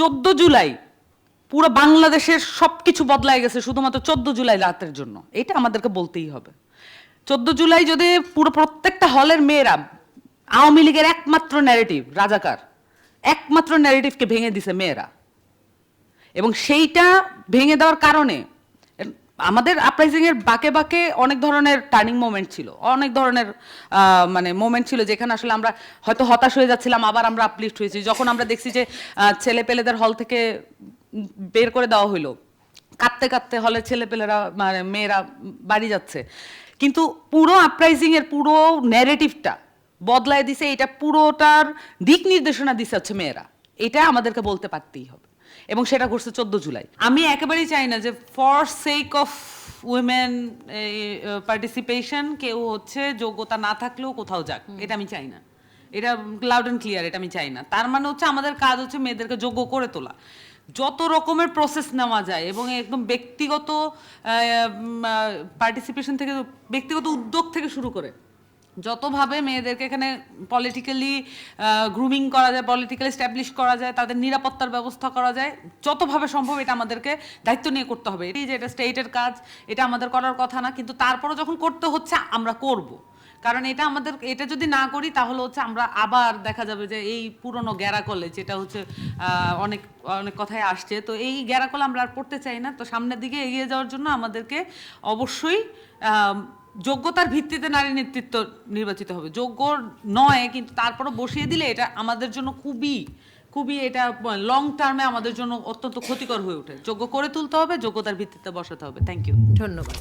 চোদ্দ জুলাই, পুরো বাংলাদেশের সব কিছু বদলায় গেছে শুধুমাত্র চোদ্দ জুলাই রাতের জন্য। এটা আমাদেরকে বলতেই হবে। চোদ্দ জুলাই যদি পুরো প্রত্যেকটা হলের মেয়েরা আওয়ামী লীগের একমাত্র ন্যারেটিভ রাজাকার, একমাত্র ন্যারেটিভকে ভেঙে দিছে মেয়েরা। এবং সেইটা ভেঙে দেওয়ার কারণে আমাদের আপরাইজিং এর বাকে বাকে অনেক ধরনের টার্নিং মোমেন্ট ছিল। অনেক ধরনের মানে মোমেন্ট ছিল যেখানে আসলে আমরা হয়তো হতাশ হয়ে যাচ্ছিলাম, আবার আমরা আপলিফ্ট হয়েছি। যখন আমরা দেখছি যে ছেলে পেলেদের হল থেকে বের করে দেওয়া হলো কাঁদতে কাঁদতে হলের ছেলে পেলেরা মানে মেয়েরা বাড়ি যাচ্ছে। কিন্তু পুরো আপরাইজিং এর পুরো ন্যারেটিভটা বদলায় দিছে, এটা পুরোটার দিক নির্দেশনা দিছে হচ্ছে মেয়েরা। এটা আমাদেরকে বলতে পারতেই হবে। এবং সেটা ঘটছে চোদ্দ জুলাই। আমি একেবারেই চাই না যে for sake of women participation কেউ হচ্ছে যোগ্যতা না থাকলেও কোথাও যাক। এটা আমি চাই না। এটা লাউড অ্যান্ড ক্লিয়ার এটা আমি চাই না। তার মানে হচ্ছে আমাদের কাজ হচ্ছে মেয়েদেরকে যোগ্য করে তোলা। যত রকমের প্রসেস নেওয়া যায় এবং একদম ব্যক্তিগত পার্টিসিপেশন থেকে ব্যক্তিগত উদ্যোগ থেকে শুরু করে যতভাবে মেয়েদেরকে এখানে পলিটিক্যালি গ্রুমিং করা যায় পলিটিক্যালি স্ট্যাবলিশ করা যায়, তাদের নিরাপত্তার ব্যবস্থা করা যায়, যতভাবে সম্ভব এটা আমাদেরকে দায়িত্ব নিয়ে করতে হবে। এই যে এটা স্টেটের কাজ, এটা আমাদের করার কথা না, কিন্তু তারপরও যখন করতে হচ্ছে, আমরা করব। কারণ এটা আমাদের, এটা যদি না করি, তাহলে হচ্ছে আমরা আবার দেখা যাবে যে এই পুরনো গ্যারাকলে, যেটা হচ্ছে অনেক অনেক কথায় আসছে, তো এই গ্যারাকলে আমরা আর পড়তে চাই না। তো সামনের দিকে এগিয়ে যাওয়ার জন্য আমাদেরকে অবশ্যই যোগ্যতার ভিত্তিতে নারী নেতৃত্ব নির্বাচিত হবে। যোগ্য নয়, কিন্তু তারপরও বসিয়ে দিলে এটা আমাদের জন্য খুবই খুবই এটা লং টার্মে আমাদের জন্য অত্যন্ত ক্ষতিকর হয়ে ওঠে। যোগ্য করে তুলতে হবে, যোগ্যতার ভিত্তিতে বসাতে হবে। থ্যাংক ইউ ধন্যবাদ।